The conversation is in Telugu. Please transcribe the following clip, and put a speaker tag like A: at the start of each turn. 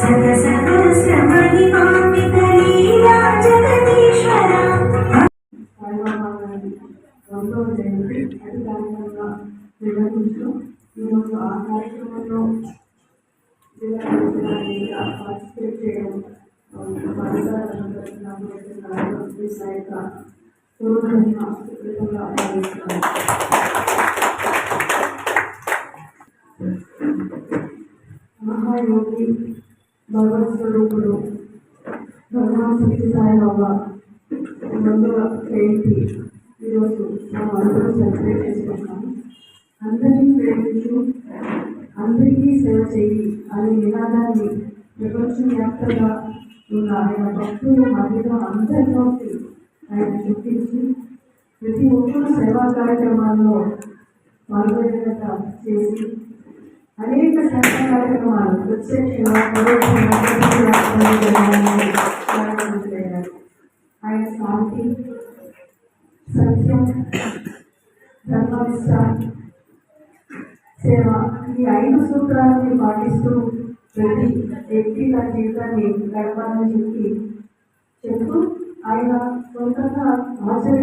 A: Santa
B: రెండవ జయంతి అధికారికంగా నిర్వహించు ఈరోజు ఆ కార్యక్రమంలో పార్టిసిపేట్ చేయడం మహాయోగి భగవత్ స్వరూపుడు భగవాన్ శక్తి సాయిబాబా రెండవ జయంతి ఈరోజు మనం అందరూ సెలబ్రేట్ చేసుకుంటాము అందరినీ ప్రేమించు అందరికీ సేవ చేయి అనే నినాదాన్ని ప్రపంచవ్యాప్తంగా ఉన్న ఆయన భక్తుల మధ్యలో అందరిలోకి ఆయన చూపించి ప్రతి ఒక్కరు సేవా కార్యక్రమాల్లో పాల్గొనేట చేసి అనేక సేవా కార్యక్రమాలు ప్రత్యక్షంగా సత్యం ధర్మనిష్ట సేవ ఈ ఐదు సూత్రాలని పాటిస్తూ ప్రతి వ్యక్తి తన జీవితాన్ని గడపాలని చెప్పి చెప్తూ ఆయన సొంతంగా ఆచరణ